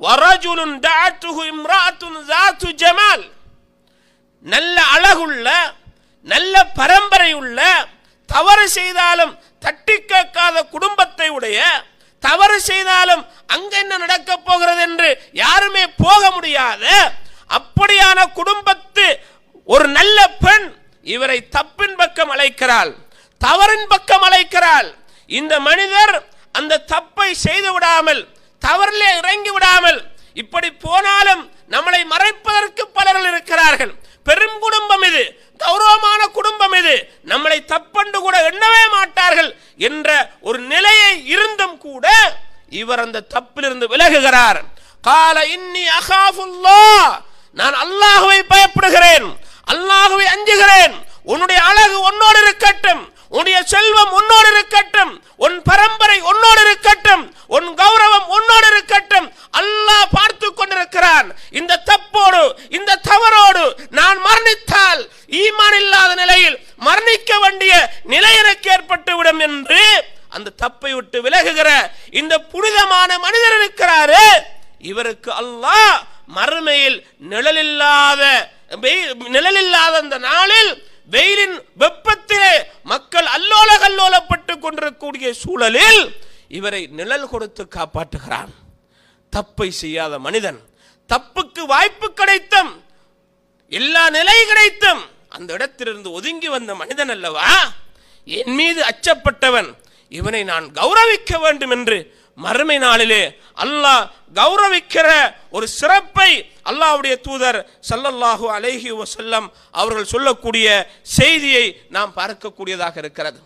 வரஜுலுன் தாத்துஹு இம்ராத்துன் ஜாத்து Jamal நல்ல அழகுள்ள நல்ல பரம்பரையுள்ள தவறு செய்தாலும் தட்டி கேட்காத குடும்பத்தை உடைய தவறு செய்தாலும் அங்க என்ன நடக்க போகிறது என்று யாருமே போக முடியாத அப்படியான குடும்பத்து ஒரு நல்ல பெண் இவரை தப்பின் பக்கம் அழைக்கிறாள் தவறின் பக்கம் அழைக்கிறாள். இந்த மனிதர் அந்த தப்பை செய்து விடாமல் தவறிலே இறங்கி விடாமல் இப்படி போனாலும் நம்மளை மறைப்பதற்கு பலர்கள் இருக்கிறார்கள். பெரும் குடும்பம் இது கௌரவமான குடும்பம் இது. நம்மளை தப்பண்டு கூட எண்ணவே மாட்டார்கள் என்ற ஒரு நிலையை இருந்தும் கூட இவர் அந்த தப்பிலிருந்து விலகுகிறார். கால இன்னி அகாஃபுல்லா நான் அல்லாஹுவை பயப்படுகிறேன் அல்லாஹுவை அஞ்சுகிறேன் உன்னுடைய அழகு உன்னோடு இருக்கட்டும் உன்னுடைய செல்வம் உன்னோடு இருக்கட்டும் உன் பரம்பரை உன்னோடு இருக்கட்டும் உன் கௌரவம் உன்னோடு இருக்கட்டும் அல்லாஹ் பார்த்து கொண்டிருக்கிறான் இந்த தப்போடு இந்த தவறோடு நான் மரணித்தால் ஈமான் இல்லாத நிலையில் மரணிக்க வேண்டிய நிலை எனக்கு ஏற்பட்டு விடும் என்று அந்த தப்பை விட்டு விலகுகிற இந்த புனிதமான மனிதர் இருக்கிறாரு. இவருக்கு அல்லாஹ் மறுமையில் நிழலில்லாத வெயில் நிழலில்லாத அந்த நாளில் வெயிலின் வெப்பத்திலே மக்கள் அல்லோல கல்லோலப்பட்டு கொண்டிருக்கக்கூடிய சூழலில் இவரை நிழல் கொடுத்து காப்பாற்றுகிறான். தப்பை செய்யாத மனிதன் தப்புக்கு வாய்ப்பு கிடைத்தும் எல்லா நிலை கிடைத்தும் அந்த இடத்திலிருந்து ஒதுங்கி வந்த மனிதன் அல்லவா? என் மீது அச்சப்பட்டவன் இவனை நான் கௌரவிக்க வேண்டும் என்று மறுமை நாளிலே அல்லாஹ் கௌரவிக்கிற ஒரு சிறப்பை அல்லாஹ்வுடைய தூதர் சல்லல்லாஹு அலைஹி வசல்லம் அவர்கள் சொல்லக்கூடிய செய்தியை நாம் பார்க்கக்கூடியதாக இருக்கிறது.